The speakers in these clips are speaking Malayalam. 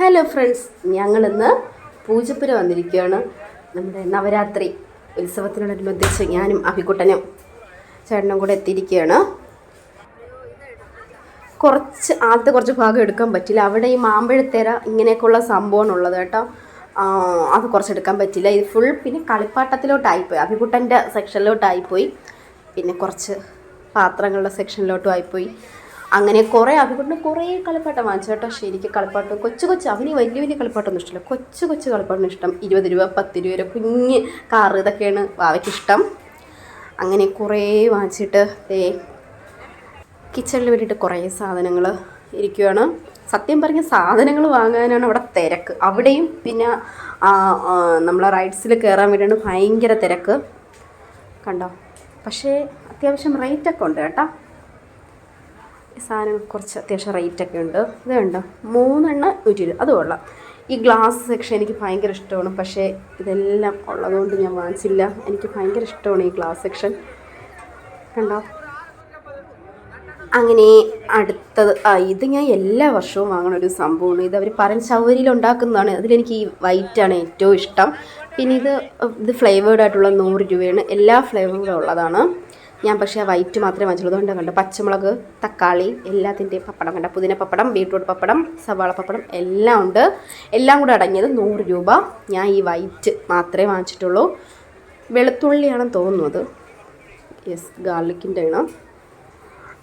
ഹലോ ഫ്രണ്ട്സ് ഞങ്ങളിന്ന് പൂജപ്പുര വന്നിരിക്കുകയാണ്. നമ്മുടെ നവരാത്രി ഉത്സവത്തിനോടനുബന്ധിച്ച് ഞാനും അഭികുട്ടനും ചേട്ടനും കൂടെ എത്തിയിരിക്കുകയാണ്. കുറച്ച് ആദ്യത്തെ കുറച്ച് ഭാഗം എടുക്കാൻ പറ്റില്ല. അവിടെ ഈ മാമ്പഴത്തേര ഇങ്ങനെയൊക്കെയുള്ള സംഭവമാണ് ഉള്ളത് കേട്ടോ അത് കുറച്ച് എടുക്കാൻ പറ്റില്ല. ഇത് ഫുൾ പിന്നെ കളിപ്പാട്ടത്തിലോട്ടായിപ്പോയി. അഭികുട്ടന്റെ സെക്ഷനിലോട്ടായിപ്പോയി പിന്നെ കുറച്ച് പാത്രങ്ങളുടെ സെക്ഷനിലോട്ടും ആയിപ്പോയി. അങ്ങനെ കുറേ അഭിപ്രായം കുറേ കളിപ്പാട്ടം വാങ്ങിച്ചു കേട്ടോ. ശരിക്കും കളിപ്പാട്ടം കൊച്ചു കൊച്ചു അവന് വലിയ വലിയ കളിപ്പാട്ടമൊന്നും ഇഷ്ടമില്ല. കൊച്ചു കൊച്ചു കളിപ്പാട്ടം ഇഷ്ടം. ഇരുപത് രൂപ പത്ത് രൂപ കുഞ്ഞ് കാറ് ഇതൊക്കെയാണ് വാവയ്ക്കിഷ്ടം അങ്ങനെ കുറേ വാങ്ങിച്ചിട്ട് ദേ കിച്ചണിൽ വേണ്ടിയിട്ട് കുറേ സാധനങ്ങൾ ഇരിക്കുകയാണ് സത്യം പറഞ്ഞ സാധനങ്ങൾ വാങ്ങാനാണ് അവിടെ തിരക്ക്. അവിടെയും പിന്നെ നമ്മളെ റൈഡ്സിൽ കയറാൻ വേണ്ടിയാണ് ഭയങ്കര തിരക്ക്. കണ്ടോ? പക്ഷേ അത്യാവശ്യം റേറ്റൊക്കെ ഉണ്ട് കേട്ടോ. സാധനം കുറച്ച് അത്യാവശ്യം റേറ്റൊക്കെ ഉണ്ട്. ഇത് കണ്ടോ? മൂന്നെണ്ണം നൂറ്റി ഇരുപത് അത് കൊള്ളാം. ഈ ഗ്ലാസ് സെക്ഷൻ എനിക്ക് ഭയങ്കര ഇഷ്ടമാണ്. പക്ഷേ ഇതെല്ലാം ഉള്ളതുകൊണ്ട് ഞാൻ വാങ്ങിച്ചില്ല. എനിക്ക് ഭയങ്കര ഇഷ്ടമാണ് ഈ ഗ്ലാസ് സെക്ഷൻ കണ്ടോ? അങ്ങനെ അടുത്തത് ആ ഇത് ഞാൻ എല്ലാ വർഷവും വാങ്ങുന്ന ഒരു സംഭവമാണ്. ഇത് അവർ പറൻ ചവരിയിൽ ഉണ്ടാക്കുന്നതാണ് അതിലെനിക്ക് ഈ വൈറ്റാണ് ഏറ്റവും ഇഷ്ടം. പിന്നെ ഇത് ഇത് ഫ്ലേവേർഡ് ആയിട്ടുള്ള നൂറ് രൂപയാണ്. എല്ലാ ഫ്ലേവറും ഉള്ളതാണ്. ഞാൻ പക്ഷേ വൈറ്റ് മാത്രമേ വാങ്ങിച്ചുള്ളൂ. അതുകൊണ്ട് കണ്ടോ പച്ചമുളക് തക്കാളി എല്ലാത്തിന്റെയും പപ്പടം കണ്ട പുതിന പപ്പടം ബീട്രൂട്ട് പപ്പടം സവാള പപ്പടം എല്ലാം ഉണ്ട്. എല്ലാം കൂടെ അടങ്ങിയത് നൂറ് രൂപ. ഞാൻ ഈ വൈറ്റ് മാത്രമേ വാങ്ങിച്ചിട്ടുള്ളൂ. വെളുത്തുള്ളിയാണെന്ന് തോന്നുന്നത് യെസ് ഗാർലിക്കിന്റെ ആണ്.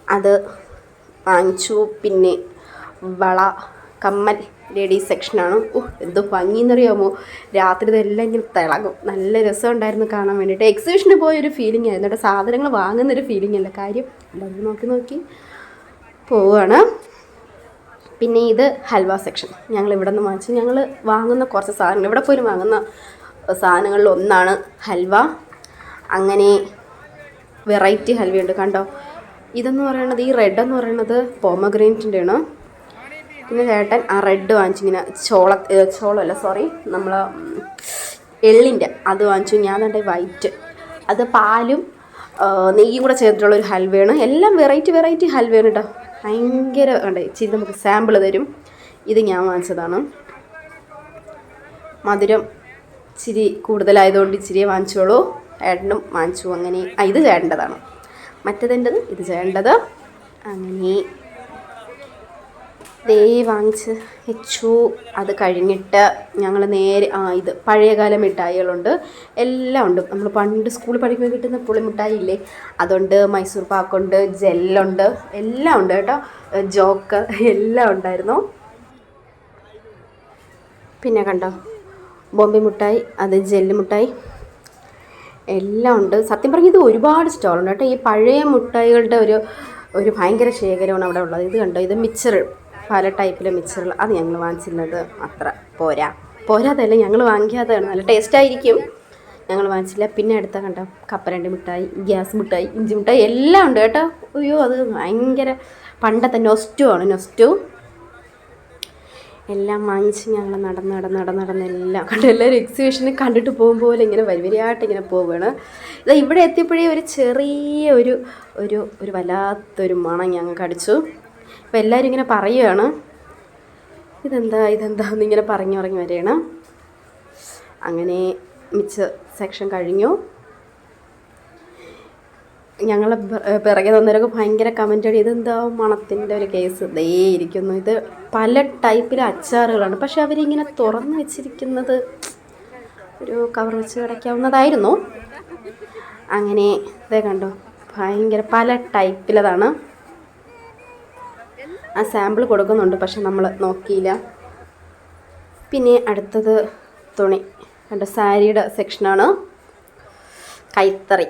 അത് വാങ്ങിച്ചു. പിന്നെ വള കമ്മൽ ലേഡീസ് സെക്ഷനാണ്. ഓഹ് എന്തോ ഭംഗിയെന്നറിയാമോ രാത്രി ഇതെല്ലാം ഇങ്ങനെ തിളങ്ങും. നല്ല രസമുണ്ടായിരുന്നു കാണാൻ വേണ്ടിയിട്ട് എക്സിബിഷന് പോയൊരു ഫീലിംഗ് ആയിരുന്നു കേട്ടോ. സാധനങ്ങൾ വാങ്ങുന്നൊരു ഫീലിംഗ് അല്ല. കാര്യം എല്ലാവരും നോക്കി നോക്കി. പോവുകയാണ് പിന്നെ ഇത് ഹൽവ സെക്ഷൻ. ഞങ്ങൾ ഇവിടെ നിന്ന് വാങ്ങിച്ചു ഞങ്ങൾ വാങ്ങുന്ന കുറച്ച് സാധനങ്ങൾ. ഇവിടെ പോലും വാങ്ങുന്ന സാധനങ്ങളിൽ ഒന്നാണ് ഹൽവ. അങ്ങനെ വെറൈറ്റി ഹൽവയുണ്ട് കണ്ടോ? ഇതെന്ന് പറയുന്നത് ഈ റെഡ് എന്ന് പറയുന്നത് പോമഗ്രീനറ്റിന്റെ ആണ് പിന്നെ ചേട്ടൻ ആ റെഡ് വാങ്ങിച്ചിങ്ങനെ ചോള ചോളമല്ല സോറി നമ്മൾ എള്ളിന്റെ അത് വാങ്ങിച്ചു. ഞാൻ കണ്ട വൈറ്റ്. അത് പാലും നെയ്യും കൂടെ ചേർത്തിട്ടുള്ള ഒരു ഹൽവയാണ്. എല്ലാം വെറൈറ്റി വെറൈറ്റി ഹൽവയാണ് കേട്ടോ ഭയങ്കര കണ്ടേ ഇച്ചിരി നമുക്ക് സാമ്പിൾ തരും. ഇത് ഞാൻ വാങ്ങിച്ചതാണ്. മധുരം ഇച്ചിരി കൂടുതലായതുകൊണ്ട് ഇച്ചിരി വാങ്ങിച്ചോളൂ ഏട്ടനും വാങ്ങിച്ചു അങ്ങനെ. ഇത് ചേട്ടന്റെതാണ്. മറ്റേതെന്റെത് ഇത് ചേട്ടന്റെത്. അങ്ങനെ. ദേ വാങ്ങിച്ച് വെച്ചു. അത് കഴിഞ്ഞിട്ട് ഞങ്ങൾ നേരെ ആ ഇത് പഴയകാല മിഠായികളുണ്ട്. എല്ലാം ഉണ്ട്. നമ്മൾ പണ്ട് സ്കൂളിൽ പഠിക്കുമ്പോൾ കിട്ടുന്ന പുളിമിഠായി ഇല്ലേ അതുണ്ട് മൈസൂർ പാക്കുണ്ട് ജെല്ലുണ്ട്. എല്ലാം ഉണ്ട് കേട്ടോ. ജോക്ക് എല്ലാം ഉണ്ടായിരുന്നു. പിന്നെ കണ്ടോ? ബോംബെ മിഠായി അത് ജെല്ല് മിഠായി. എല്ലാം ഉണ്ട്. സത്യം പറഞ്ഞാൽ ഇത് ഒരുപാട് സ്റ്റോളുണ്ട് കേട്ടോ. ഈ പഴയ മിഠായികളുടെ ഒരു ഒരു ഭയങ്കര ശേഖരമാണ് അവിടെ ഉള്ളത്. ഇത് കണ്ടോ? ഇത് മിച്ചർ പല ടൈപ്പിലെ മിക്സറുകൾ. അത് ഞങ്ങൾ വാങ്ങിച്ചിരുന്നത് അത്ര. പോരാ. പോരാതല്ല ഞങ്ങൾ വാങ്ങിക്കാത്തതാണ് നല്ല ടേസ്റ്റായിരിക്കും ഞങ്ങൾ വാങ്ങിച്ചില്ല. പിന്നെ അടുത്ത കണ്ട? കപ്പലണ്ടി മിഠായി ഗ്യാസ് മിഠായി ഇഞ്ചി മിഠായി എല്ലാം ഉണ്ട് കേട്ടോ. അയ്യോ അത് ഭയങ്കര പണ്ടത്തെ നൊസ്റ്റു ആണ്. നൊസ്റ്റു എല്ലാം വാങ്ങിച്ച് ഞങ്ങൾ നടന്ന് നടന്ന് നടന്ന് നടന്ന് എല്ലാം കണ്ട്. എല്ലാവരും എക്സിബിഷന് കണ്ടിട്ട് പോകുമ്പോൾ ഇങ്ങനെ വരിവരിയായിട്ട് ഇങ്ങനെ പോവുകയാണ് ഇതാ ഇവിടെ എത്തിയപ്പോഴേ ഒരു ചെറിയ ഒരു ഒരു ഒരു വല്ലാത്തൊരു മണം ഞങ്ങൾക്ക് അടിച്ചു. അപ്പോൾ എല്ലാവരും ഇങ്ങനെ പറയുകയാണ് ഇതെന്താ ഇതെന്താ എന്നിങ്ങനെ പറഞ്ഞു പറഞ്ഞു വരികയാണ്. അങ്ങനെ മിച്ച സെക്ഷൻ കഴിഞ്ഞു. ഞങ്ങളെ പിറകെ തന്നവരൊക്കെ ഭയങ്കര കമന്റ് അടി ഇതെന്താ മണത്തിന്റെ ഒരു കേസ് ദേ ഇരിക്കുന്നു. ഇത് പല ടൈപ്പിലെ അച്ചാറുകളാണ്. പക്ഷെ അവരിങ്ങനെ തുറന്ന് വെച്ചിരിക്കുന്നത് ഒരു കവർ വെച്ച് കിടക്കാവുന്നതായിരുന്നു. അങ്ങനെ ഇതേ കണ്ടോ ഭയങ്കര പല ടൈപ്പിലതാണ് ആ സാമ്പിൾ കൊടുക്കുന്നുണ്ട് പക്ഷെ നമ്മൾ നോക്കിയില്ല. പിന്നെ അടുത്തത് തുണി. കണ്ടോ സാരിയുടെ സെക്ഷനാണ് കൈത്തറി.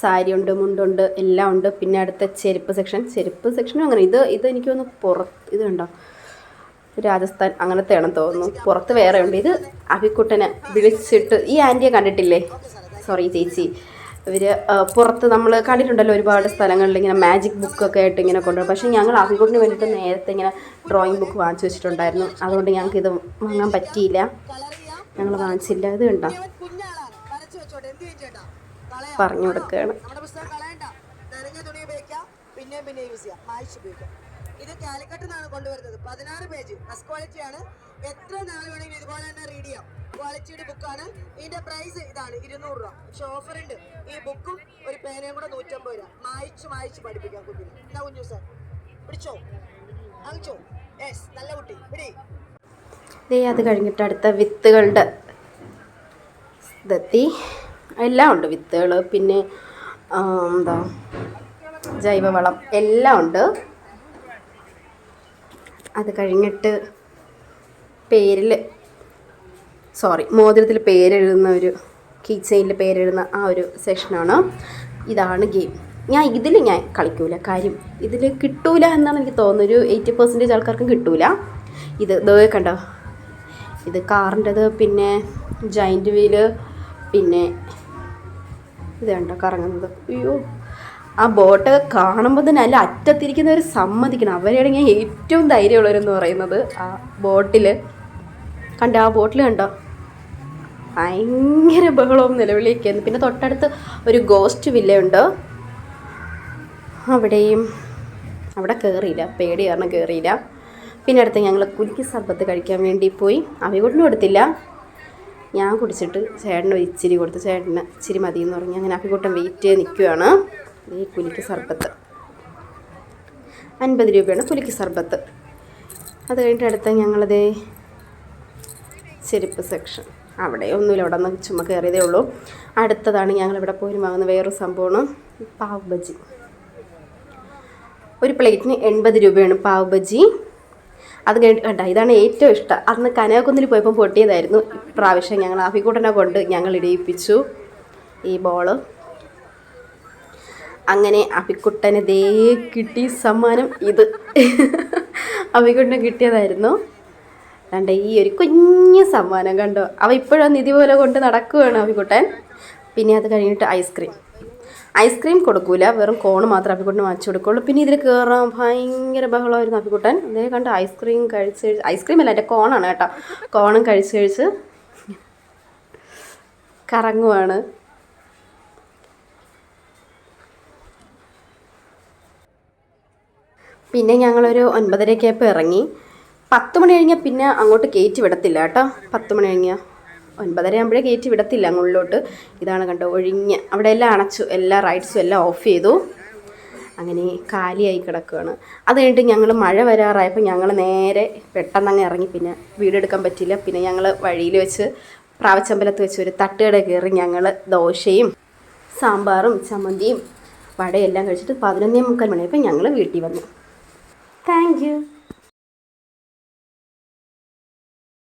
സാരി ഉണ്ട് മുണ്ടുണ്ട് എല്ലാം ഉണ്ട്. പിന്നെ അടുത്ത ചെരുപ്പ് സെക്ഷൻ ചെരുപ്പ് സെക്ഷനും അങ്ങനെ. ഇത് ഇത് എനിക്ക് തോന്നുന്നു പുറത്ത് ഇത് കണ്ടോ? രാജസ്ഥാൻ അങ്ങനത്തെയാണെന്ന് തോന്നുന്നു. പുറത്ത് വേറെ ഉണ്ട്. ഇത് അഭിക്കുട്ടനെ വിളിച്ചിട്ട് ഈ ആന്റിയെ കണ്ടിട്ടില്ലേ? സോറി ചേച്ചി. ഇവർ പുറത്ത് നമ്മൾ കണ്ടിട്ടുണ്ടല്ലോ ഒരുപാട് സ്ഥലങ്ങളിൽ ഇങ്ങനെ മാജിക് ബുക്കൊക്കെ ആയിട്ട് ഇങ്ങനെ കൊണ്ടുപോകും പക്ഷേ ഞങ്ങൾ അഭിക്കുട്ടിന് വേണ്ടിയിട്ട് നേരത്തെ ഇങ്ങനെ ഡ്രോയിങ് ബുക്ക് വാങ്ങിച്ചു വെച്ചിട്ടുണ്ടായിരുന്നു. അതുകൊണ്ട് ഞങ്ങൾക്ക് ഇത് വാങ്ങാൻ പറ്റിയില്ല. ഞങ്ങൾ വാങ്ങിച്ചില്ല. ഇത് കണ്ടോ? പറഞ്ഞു കൊടുക്കുകയാണ്. പിന്നെ പിന്നെ യൂസ് ചെയ്യാം. ഇത് കാലിക്കട്ടിൽ നിന്നാണ് കൊണ്ടുവരുന്നത്. പതിനാറ് പേജ് ഫസ്റ്റ് ക്വാളിറ്റി ആണ്. എത്ര നാൾ വേണമെങ്കിലും ഇതുപോലെ തന്നെ റീഡ് ചെയ്യാം. ക്വാളിറ്റിയുടെ ബുക്കാണ് ഇതിന്റെ പ്രൈസ് ഇതാണ് ഇരുന്നൂറ് രൂപ. പക്ഷെ ഓഫർ ഉണ്ട്. ഈ ബുക്കും ഒരു പേനയും കൂടെ നൂറ്റമ്പത് രൂപ. മായിച്ച് മായിച്ച് പഠിപ്പിക്കാം കുഞ്ഞിന്. എന്താ കുഞ്ഞു സാർ പിടിച്ചോ? വാങ്ങിച്ചോ? യെസ് നല്ല കുട്ടി. പിടി ദേ അത് കഴിഞ്ഞിട്ട് അടുത്ത വിത്തുകളുടെ ഇതെത്തി. എല്ലാം ഉണ്ട് വിത്തുകൾ പിന്നെ എന്താ ജൈവവളം എല്ലാം ഉണ്ട്. അത് കഴിഞ്ഞിട്ട് പേരിൽ സോറി മോതിരത്തിൽ പേരെഴുതുന്ന ഒരു കീ ചെയിനിൽ പേരെഴുതുന്ന ആ ഒരു സെഷനാണ് ഇതാണ് ഗെയിം ഞാൻ ഇതിൽ ഞാൻ കളിക്കൂല. കാര്യം ഇതിൽ കിട്ടൂല എന്നാണ് എനിക്ക് തോന്നുന്നത്. ഒരു എയ്റ്റി പെർസെന്റേജ് ആൾക്കാർക്കും കിട്ടൂല. ഇത് ദേ കണ്ടോ? ഇത് കാറിന്റെത് പിന്നെ ജൈന്റ് വീൽ പിന്നെ ഇത് കണ്ടോ കറങ്ങുന്നത്. അയ്യോ. ആ ബോട്ട് കാണുമ്പോൾ തന്നെ അല്ല അറ്റത്തിരിക്കുന്നവർ സമ്മതിക്കണം. ഞാൻ ഏറ്റവും ധൈര്യമുള്ളവരെന്ന് പറയുന്നത്. ആ ബോട്ടിൽ കണ്ടോ ആ ബോട്ടിൽ കണ്ടോ? ഭയങ്കര ബഹളവും നിലവിളിയൊക്കെയായിരുന്നു പിന്നെ തൊട്ടടുത്ത് ഒരു ഗോസ്റ്റ് വില്ലയുണ്ട്. അവിടെയും അവിടെ കയറിയില്ല പേടി കാരണം കയറിയില്ല പിന്നെ അടുത്ത് ഞങ്ങൾ കുലുക്കി സർബത്ത് കഴിക്കാൻ വേണ്ടി പോയി. അവികൂട്ടിനും കൊടുത്തില്ല ഞാൻ കുടിച്ചിട്ട് ചേട്ടന് ഇച്ചിരി കൊടുത്തു ചേട്ടന് ഇച്ചിരി മതി എന്ന് പറഞ്ഞ് അങ്ങനെ അഭികൂട്ടം വെയിറ്റ് ചെയ്ത് നിൽക്കുകയാണ് ഈ കുലുക്കി സർബത്ത്. അൻപത് രൂപയാണ് കുലുക്കി സർബത്ത്. അത് കഴിഞ്ഞിട്ട് അടുത്ത് ഞങ്ങളതേ ചെരുപ്പ് സെക്ഷൻ. അവിടെ ഒന്നുമില്ല അവിടെ നിന്ന് ചുമ്മാ കയറിയതേ ഉള്ളൂ. അടുത്തതാണ് ഞങ്ങളിവിടെ പോയി വാങ്ങുന്ന വേറൊരു സംഭവമാണ് പാവ് ബജി. ഒരു പ്ലേറ്റിന് എൺപത് രൂപയാണ് പാവ് ബജി. അത് കണ്ട ഇതാണ് ഏറ്റവും ഇഷ്ടം. അന്ന് കനകക്കുന്നിൽ പോയപ്പോൾ പൊട്ടിയതായിരുന്നു. ഇപ്രാവശ്യം ഞങ്ങൾ ആഫിക്കൂട്ടനെ കൊണ്ട് ഞങ്ങൾ ഇടിയിപ്പിച്ചു ഈ ബോൾ. അങ്ങനെ അഭിക്കുട്ടന് ദേ കിട്ടി സമ്മാനം ഇത്. അഭിക്കുട്ടന് കിട്ടിയതായിരുന്നു. കണ്ട ഈ ഒരു കുഞ്ഞു സമ്മാനം കണ്ടോ? അവ ഇപ്പോഴും നിധി പോലെ കൊണ്ട് നടക്കുകയാണ് അഭിക്കുട്ടൻ പിന്നെ അത് കഴിഞ്ഞിട്ട് ഐസ്ക്രീം. ഐസ്ക്രീം കൊടുക്കൂല വെറും കോൺ മാത്രം അഭിക്കുട്ടന് വാങ്ങിച്ചു കൊടുക്കുള്ളൂ. പിന്നെ ഇതിൽ കയറാൻ ഭയങ്കര ബഹളമായിരുന്നു അഭിക്കുട്ടൻ അതേ കണ്ട് ഐസ്ക്രീം കഴിച്ച് ഐസ്ക്രീം അല്ല എന്റെ കോണാണ് കേട്ടോ. കോണും കഴിച്ച് കഴിച്ച് കറങ്ങുവാണ്. പിന്നെ ഞങ്ങളൊരു ഒൻപതരയൊക്കെ ആയപ്പോൾ ഇറങ്ങി. പത്ത് മണി കഴിഞ്ഞാൽ പിന്നെ അങ്ങോട്ട് കയറ്റി വിടത്തില്ല കേട്ടോ. പത്ത് മണി കഴിഞ്ഞാൽ ഒൻപതര ആകുമ്പോഴേ കയറ്റി വിടത്തില്ല അങ്ങുള്ളിലോട്ട് ഇതാണ് കണ്ടോ ഒഴിഞ്ഞ്. അവിടെ എല്ലാം അണച്ചു എല്ലാ റൈഡ്സും എല്ലാം ഓഫ് ചെയ്തു. അങ്ങനെ കാലിയായി കിടക്കുകയാണ്. അത് കഴിഞ്ഞിട്ട് ഞങ്ങൾ മഴ വരാറായപ്പോൾ ഞങ്ങൾ നേരെ പെട്ടെന്ന് അങ്ങ് ഇറങ്ങി. പിന്നെ വീടെടുക്കാൻ പറ്റില്ല പിന്നെ ഞങ്ങൾ വഴിയിൽ വെച്ച് പ്രാവച്ചമ്പലത്ത് വെച്ച് ഒരു തട്ടുകട കയറി ഞങ്ങൾ ദോശയും സാമ്പാറും ചമ്മന്തിയും വടയെല്ലാം കഴിച്ചിട്ട് പതിനൊന്നേ മുക്കാൽ മണിയായപ്പോൾ ഞങ്ങൾ വീട്ടിൽ വന്നു. താങ്ക്